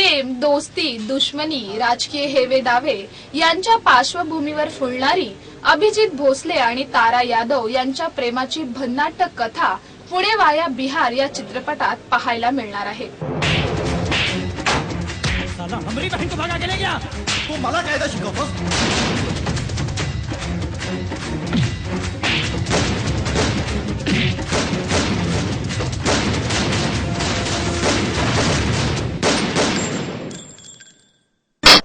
प्रेम दोस्ती दुश्मनी राजकीय हेवे दावे यांच्या पार्श्वभूमीवर फुलणारी अभिजित भोसले आणि तारा यादव यांच्या प्रेमाची भन्नाट कथा पुणे वाया बिहार या चित्रपटात पाहायला मिळणार आहे. मला कायदा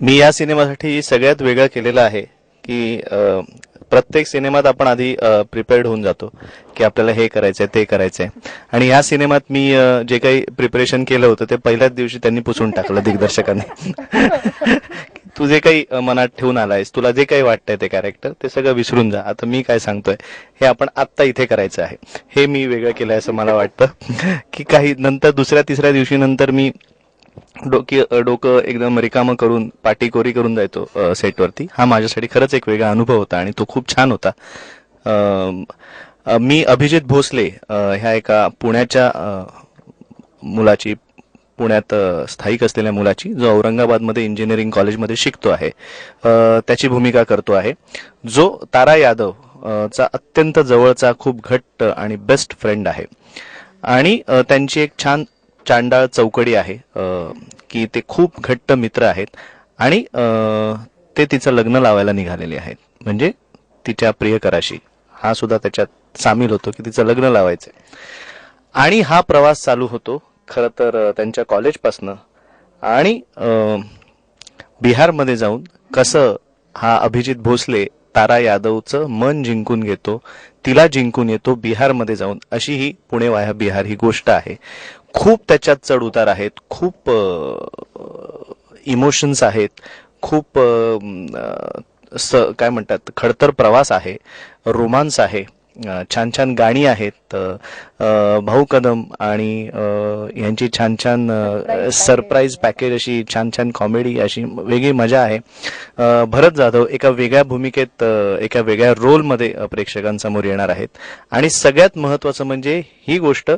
मी या सिनेमासाठी सगळ्यात वेगळं केलेलं आहे की प्रत्येक सिनेमात आपण आधी प्रिपेअर्ड होऊन जातो की आपल्याला हे करायचंय ते करायचंय. आणि या सिनेमात मी जे काही प्रिपरेशन केलं होतं ते पहिल्याच दिवशी त्यांनी पुसून टाकलं दिग्दर्शकांनी. तू जे काही मनात ठेवून आलायस तुला जे काही वाटतंय ते कॅरेक्टर ते सगळं विसरून जा. आता मी काय सांगतोय हे आपण आत्ता इथे करायचं आहे. हे मी वेगळं केलंय असं मला वाटतं की काही नंतर दुसऱ्या तिसऱ्या दिवशी नंतर मी डोकी डोकं एकदम रिकामं करून पाटीकोरी करून जायचो सेटवरती. हा माझ्यासाठी खरंच एक वेगळा अनुभव होता आणि तो खूप छान होता. मी अभिजित भोसले ह्या एका पुण्याच्या मुलाची पुण्यात स्थायिक असलेल्या मुलाची जो औरंगाबादमध्ये इंजिनिअरिंग कॉलेजमध्ये शिकतो आहे. त्याची भूमिका करतो आहे. जो तारा यादव चा अत्यंत जवळचा खूप घट्ट आणि बेस्ट फ्रेंड आहे. आणि त्यांची एक छान चांडाळ चौकडी आहे. की ते खूप घट्ट मित्र आहेत आणि ते तिचं लग्न लावायला निघालेले आहेत. म्हणजे तिच्या प्रियकराशी. हा सुद्धा त्याच्यात सामील होतो की तिचं लग्न लावायचंय. आणि हा प्रवास चालू होतो खरं तर त्यांच्या कॉलेजपासनं. आणि बिहारमध्ये जाऊन कसं हा अभिजित भोसले तारा यादवचं मन जिंकून घेतो तिला जिंकून येतो बिहारमध्ये जाऊन अशी ही पुणे वाया बिहार ही गोष्ट आहे. खूप त्याच्यात चढ उतार आहेत खूप इमोशन्स आहेत खूप स काय म्हणतात खडतर प्रवास आहे रोमांस आहे. छान छान गाणी आहेत भाऊ कदम आणि यांची छान छान सरप्राईज पॅकेज अशी छान छान कॉमेडी अशी वेगळी मजा आहे. भरत जाधव एका वेगळ्या भूमिकेत एका वेगळ्या रोलमध्ये प्रेक्षकांसमोर येणार आहेत. आणि सगळ्यात महत्वाचं म्हणजे ही गोष्ट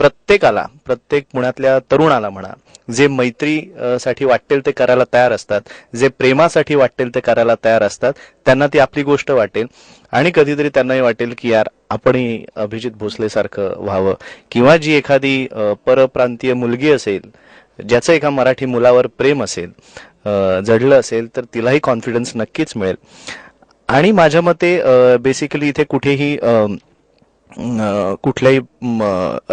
प्रत्येकाला प्रत्येक पुण्यातल्या तरुणाला म्हणा जे मैत्री अ, साठी वाटेल ते करायला तयार असतात जे प्रेमासाठी वाटेल ते करायला तयार असतात त्यांना ती आपली गोष्ट वाटेल. आणि कधीतरी त्यांनाही वाटेल की यार आपणही अभिजित भोसले सारखं व्हावं. किंवा जी एखादी परप्रांतीय मुलगी असेल ज्याचं एका मराठी मुलावर प्रेम असेल जडलं असेल तर तिलाही कॉन्फिडन्स नक्कीच मिळेल. आणि माझ्या मते बेसिकली इथे कुठेही कुठल्याही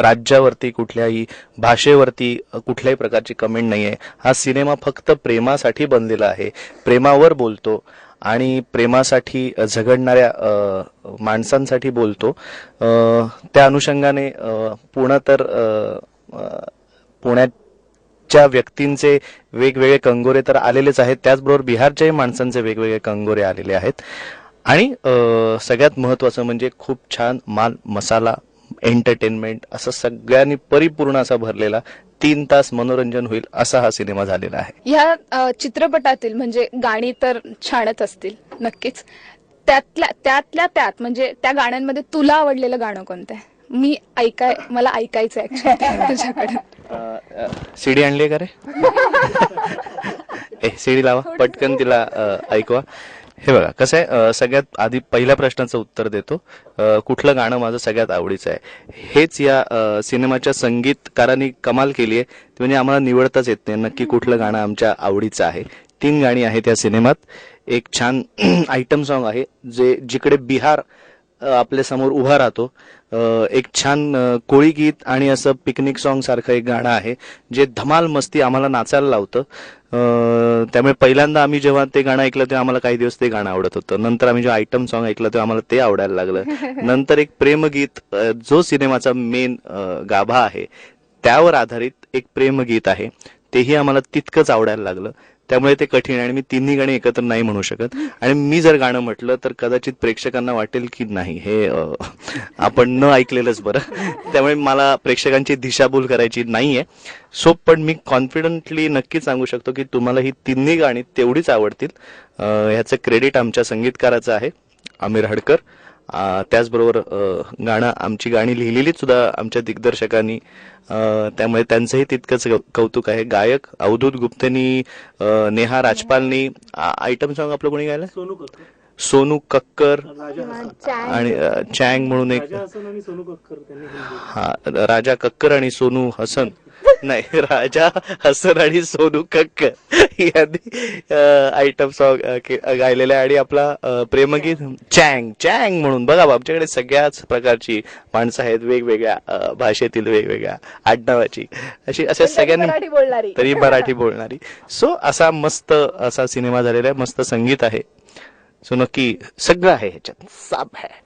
राज्यावरती कुठल्याही भाषेवरती कुठल्याही प्रकारची कमेंट नाही आहे हा सिनेमा फक्त प्रेमासाठी बनलेला आहे. प्रेमावर बोलतो. आणि प्रेमासाठी झगडणाऱ्या माणसांसाठी बोलतो. त्या अनुषंगाने अ, तर पुण्याच्या व्यक्तींचे वेगवेगळे कंगोरे तर आलेलेच आहेत. त्याचबरोबर बिहारच्याही माणसांचे वेगवेगळे कंगोरे आलेले आहेत. आणि सगळ्यात महत्वाचं म्हणजे खूप छान माल मसाला एंटरटेनमेंट असं सगळ्यांनी परिपूर्ण असा भरलेला तीन तास मनोरंजन होईल असा हा सिनेमा झालेला आहे. ह्या चित्रपटातील म्हणजे गाणी तर छानच असतील नक्कीच. त्यातल्या त्यातल्या त्यात म्हणजे त्या गाण्यांमध्ये तुला आवडलेलं गाणं कोणतं आहे? मी ऐकाय मला ऐकायचं ऍक्च्युली तुझ्याकडे. सीडी आणली का रे? ए सीडी लावा पटकन तिला ऐकवा. हे बघा कसं आहे सगळ्यात आधी पहिल्या प्रश्नाचं उत्तर देतो. कुठलं गाणं माझं सगळ्यात आवडीचं आहे? हेच या सिनेमाच्या संगीतकारांनी कमाल केली आहे. म्हणजे आम्हाला निवडताच येत नाही. नक्की कुठलं गाणं आमच्या आवडीचं आहे? तीन गाणी आहेत या सिनेमात. एक छान आयटम सॉन्ग आहे जे जिकडे बिहार आपल्यासमोर उभा राहतो. एक छान कोळी गीत आणि असं पिकनिक सॉन्ग सारखं एक गाणं आहे जे धमाल मस्ती आम्हाला नाचायला लावतं. त्यामुळे पहिल्यांदा आम्ही जेव्हा ते गाणं ऐकलं तेव्हा आम्हाला काही दिवस ते गाणं आवडत होतं. नंतर आम्ही जेव्हा आयटम सॉन्ग ऐकलं तेव्हा आम्हाला ते आवडायला लागलं. नंतर एक प्रेमगीत जो सिनेमाचा मेन गाभा आहे त्यावर आधारित एक प्रेमगीत आहे. तेही आम्हाला तितकंच आवडायला लागलं. त्यामुळे ते कठीण आणि मी तिन्ही गाणी एकत्र नाही म्हणू शकत. आणि मी जर गाणं म्हटलं तर कदाचित प्रेक्षकांना वाटेल की नाही. हे आपण न ऐकलेलंच बरं. त्यामुळे मला प्रेक्षकांची दिशाभूल करायची नाहीये. सो पण मी कॉन्फिडंटली नक्की सांगू शकतो की तुम्हाला ही तिन्ही गाणी तेवढीच आवडतील. ह्याचं क्रेडिट आमच्या संगीतकाराचं आहे आमिर हडकर. त्याचबरोबर अ, गाणं आमची गाणी लिहिलेलीच सुद्धा आमच्या दिग्दर्शकांनी. त्यामुळे त्यांचंही तितकंच कौ- कौतुक आहे. गायक अवधूत गुप्तेनी नेहा राजपालनी आयटम सॉन्ग आपलं कोणी गायलं सोनू कक्कर. आणि चँग म्हणून एक हा राजा कक्कर आणि सोनू हसन. नाही राजा हसन आणि सोनू कक्कर यांनी आयटम सॉन्ग गायलेले आणि आपला प्रेमगीत चँग चँग म्हणून. बघा बा, आमच्याकडे सगळ्याच प्रकारची माणसं आहेत. वेगवेगळ्या भाषेतील वेगवेगळ्या आडनावाची. अशी अशा सगळ्यांनी मराठी बोलणारी. तरी मराठी बोलणारी. सो असा मस्त असा सिनेमा झालेला आहे. मस्त संगीत आहे. सो नक्की सगळं आहे ह्याच्यात. साप आहे.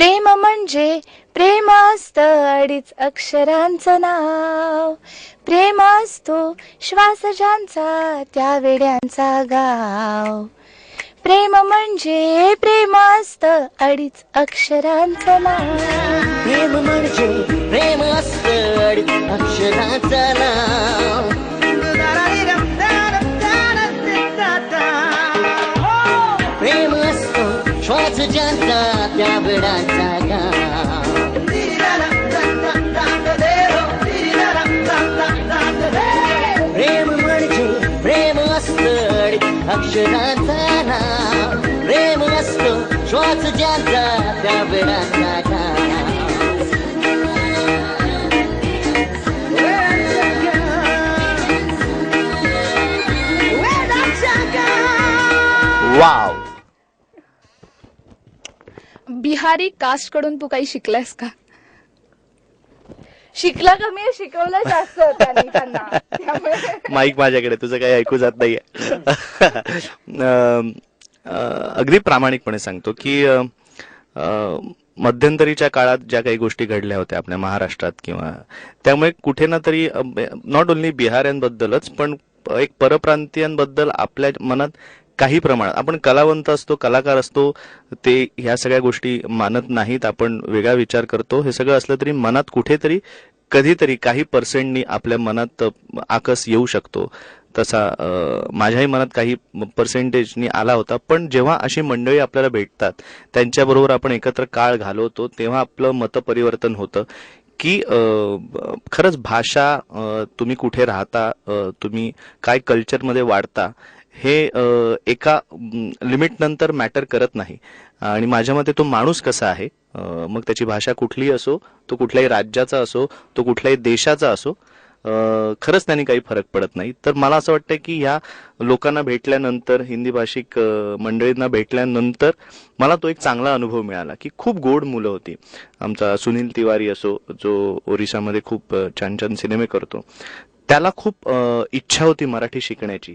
प्रेम म्हणजे प्रेम असतं अडीच अक्षरांचं नाव. प्रेम असतो श्वास ज्यांचा त्या वेड्यांचा गाव. प्रेम म्हणजे प्रेम असतं अडीच अक्षरांचं नाव. प्रेम म्हणजे प्रेम असतं अडीच अक्षराचं नाव. श्वास ज्यांचा त्या वेळाचा गाव प्रेम म्हणजे प्रेम असत अक्षरांचा बिहारी कास्टकडून तू काही शिकलायस का? शिकला कमी आहे, शिकवलं जास्त त्यांनी त्यांना. त्यामुळे माईक माझ्याकडे तुझं काही ऐकू जात नाहीये. अं, अं, अगदी प्रामाणिकपणे सांगतो की अं, अं, मध्यंतरीच्या काळात ज्या काही गोष्टी घडल्या होत्या आपल्या महाराष्ट्रात किंवा त्यामुळे कुठे ना तरी नॉट ओन्ली बिहाऱ्यांबद्दलच पण एक परप्रांतीयांबद्दल आपल्या मनात काही प्रमाणात. आपण कलावंत असतो कलाकार असतो ते ह्या सगळ्या गोष्टी मानत नाहीत. आपण वेगळा विचार करतो. हे सगळं असलं तरी मनात कुठेतरी कधीतरी काही पर्सेंटनी आपल्या मनात आकस येऊ शकतो. तसा माझ्याही मनात काही पर्सेंटेजनी आला होता. पण जेव्हा अशी मंडळी आपल्याला भेटतात त्यांच्याबरोबर आपण एकत्र काळ घालवतो तेव्हा आपलं मतपरिवर्तन होतं. की खरंच भाषा तुम्ही कुठे राहता तुम्ही काय कल्चरमध्ये वाढता हे एका लिमिट नंतर मॅटर करत नाही. आणि माझ्या मते तो माणूस कसा आहे मग त्याची भाषा कुठलीही असो तो कुठल्याही राज्याचा असो तो कुठल्याही देशाचा असो खरंच त्यांनी काही फरक पडत नाही. तर मला असं वाटतं की ह्या लोकांना भेटल्यानंतर हिंदी भाषिक मंडळींना भेटल्यानंतर मला तो एक चांगला अनुभव मिळाला की खूप गोड मुलं होती. आमचा सुनील तिवारी असो जो ओरिसामध्ये खूप छान छान सिनेमे करतो. त्याला खूप इच्छा होती मराठी शिकण्याची.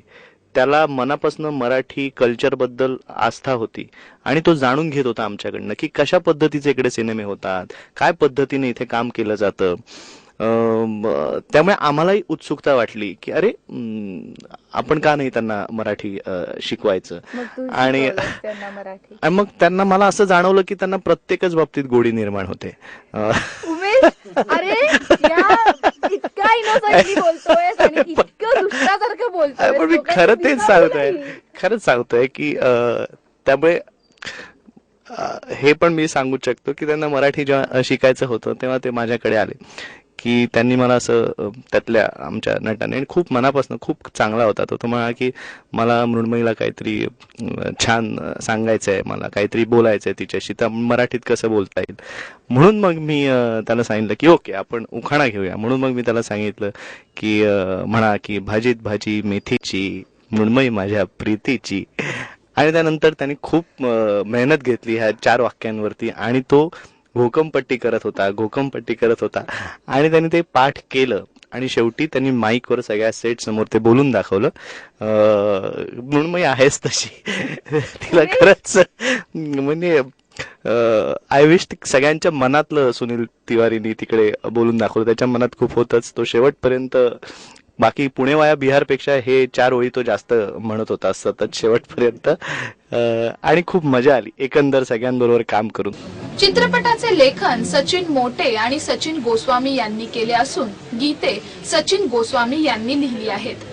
त्याला मनापासून मराठी कल्चरबद्दल आस्था होती. आणि तो जाणून घेत होता आमच्याकडनं की कशा पद्धतीचे इकडे सिनेमे होतात काय पद्धतीने इथे काम केलं जातं. त्यामुळे आम्हालाही उत्सुकता वाटली की अरे आपण का नाही त्यांना मराठी शिकवायचं? आणि मग त्यांना मला असं जाणवलं की त्यांना प्रत्येकच बाबतीत गोडी निर्माण होते. अरे इतका इनोसंटली बोलतोय आणि इतकं बोलतोय पण मी खरं तेच सांगतोय. खरंच सांगतोय की त्यामुळे हे पण मी सांगू शकतो की त्यांना मराठी जेव्हा शिकायचं होतं तेव्हा ते माझ्याकडे आले. की त्यांनी मला असं त्यातल्या आमच्या नटाने आणि खूप मनापासून खूप चांगला होता. तो तो म्हणाला की मला मृण्मयीला काहीतरी छान सांगायचं आहे मला काहीतरी बोलायचं आहे तिच्याशी तर मराठीत कसं बोलता येईल? म्हणून मग मी त्याला सांगितलं की ओके आपण उखाणा घेऊया. म्हणून मग मी त्याला सांगितलं की म्हणा की भाजीत भाजी मेथीची मृण्मयी माझ्या प्रीतीची. आणि त्यानंतर त्यांनी खूप मेहनत घेतली ह्या चार वाक्यांवरती आणि तो घोकमपट्टी करत होता घोकमपट्टी करत होता. आणि त्यांनी ते पाठ केलं. आणि शेवटी त्यांनी माईकवर सगळ्या सेट समोर ते बोलून दाखवलं. अं, मृण्मयी आहेच तशी. तिला खरंच म्हणजे आय विश सगळ्यांच्या मनातलं सुनील तिवारीनी तिकडे बोलून दाखवलं. त्याच्या मनात खूप होतच. तो शेवटपर्यंत बाकी पुणे वाया बिहारपेक्षा हे चार ओळी तो जास्त म्हणत होता सतत शेवटपर्यंत. आणि खूप मजा आली. एकंदर सगळ्यांबरोबर काम करून. चित्रपटाचे लेखन सचिन मोटे आणि सचिन गोस्वामी यांनी केले असून गीते सचिन गोस्वामी यांनी लिहिली आहेत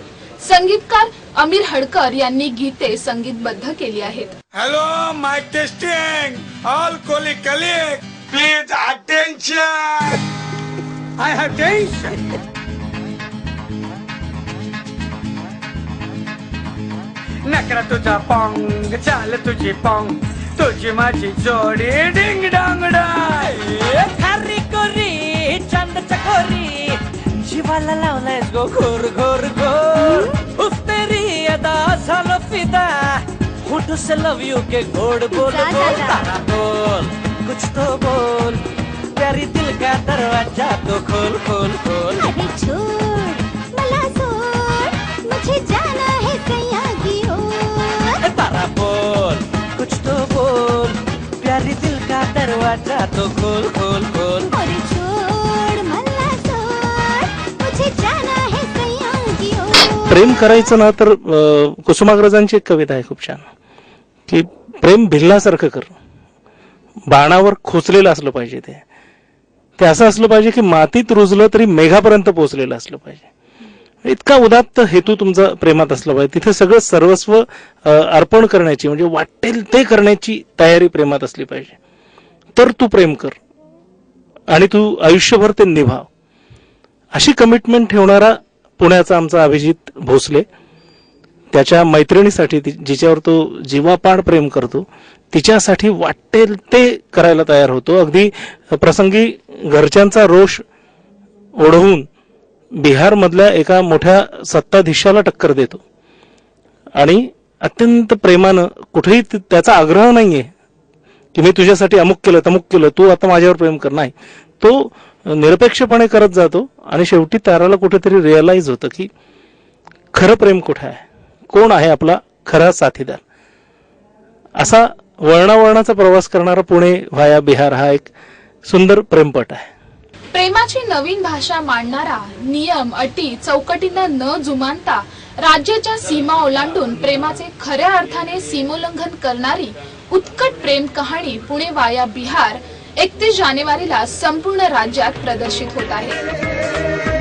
संगीतकार अमीर हडकर यांनी गीते संगीतबद्ध केली आहेत Hello, mic testing. All colleague, colleague, please attention. I have tension. नकरा तुझा पॉंग चाल तुझी पॉंग तुझी माझी जोडी डिंग डॉंग खारी कोरी चंद चकोरी। जीवाला लावलायस गो घोर घोर घोर। उफ्तेरी अदा झालो फिदा। होठो से लव यू के गोड बोल बोल तारा बोल। कुछ तो बोल प्यारी दिल का दरवाज़ा तो खोल खोल खोल। अरे छोड़ मला सोड मुझे जाना है सैया की ओर कुछ तो बोल प्यारी दिल का दरवाजा तो खोल खोल खोल. अरे छोड़ मुझे जाना है प्रेम करायचं ना तर अं, कुसुमाग्रजांची एक कविता आहे खूप छान. की प्रेम भिल्लासारखं कर. बाणावर खोचलेलं असलं पाहिजे ते. ते असं असलं पाहिजे की मातीत रुजलं तरी मेघापर्यंत पोहोचलेलं असलं पाहिजे. इतका उदात्त हेतू तुमचा प्रेमात असला पाहिजे. तिथे सगळं सर्वस्व अर्पण करण्याची म्हणजे वाटेल ते करण्याची तयारी प्रेमात असली पाहिजे. तर तू प्रेम कर. आणि तू आयुष्यभर ते निभाव अशी कमिटमेंट ठेवणारा पुण्याचा आमचा अभिजित भोसले त्याच्या मैत्रिणीसाठी जिच्यावर तो जीवापाड प्रेम करतो तिच्यासाठी वाटेल ते करायला तयार होतो. अगदी प्रसंगी घरच्यांचा रोष ओढवून बिहारमधल्या एका मोठ्या सत्ताधीशाला टक्कर देतो. आणि अत्यंत प्रेमानं कुठेही त्याचा आग्रह नाहीये की मी तुझ्यासाठी अमुक केलं तमुक केलं तू आता माझ्यावर प्रेम कर. नाही. तो निरपेक्षपणे करत जातो आणि शेवटी ताराला कुठेतरी रिअलाइज होतं की खरं प्रेम कुठे आहे? कोण आहे आपला खरा साथीदार? असा वळणावळणाचा प्रवास करणारा पुणे व्हाया बिहार हा एक सुंदर प्रेमपट आहे. प्रेमाची नवीन भाषा मांडणारा नियम अटी चौकटींना न जुमानता राज्याच्या सीमा ओलांडून प्रेमाचे खऱ्या अर्थाने सीमोल्लंघन करणारी उत्कट प्रेम कहाणी पुणे वाया बिहार एकतीस जानेवारीला संपूर्ण राज्यात प्रदर्शित होत आहे.